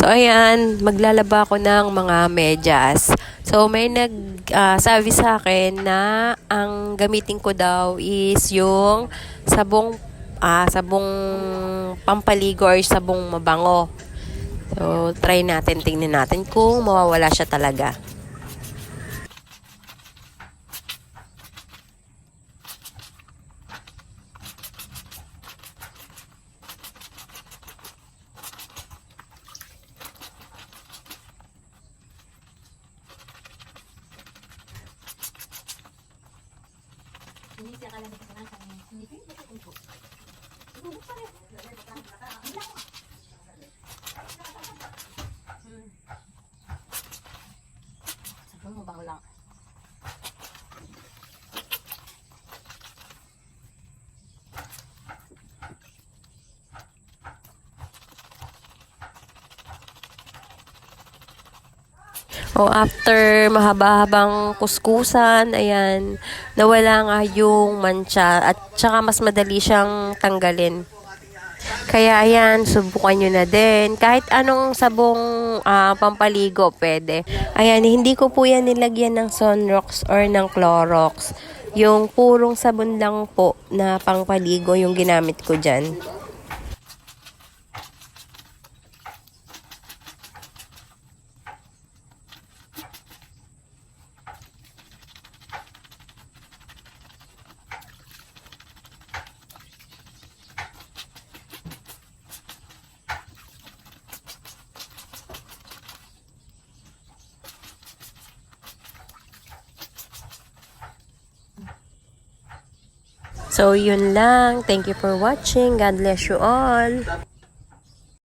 So, ayan, maglalaba ako ng mga medyas. So, may nag ah, sa akin na ang gamitin ko daw is yung sabong ah, sabong pampaligo or sabong mabango. So, try natin, tingnan natin kung mawawala siya talaga. ini siapa yang dikenal kami ini pun kita tunggu tunggu buka deh sebelum mau bangun lah O after mahaba-habang kuskusan, ayan, nawala nga yung mancha at saka mas madali siyang tanggalin. Kaya ayan, subukan nyo na din. Kahit anong sabong ah, pampaligo, pwede. Ayan, hindi ko po yan nilagyan ng Sunrox or ng Clorox. Yung purong sabon lang po na pangpaligo yung ginamit ko dyan. So, yun lang. Thank you for watching. God bless you all.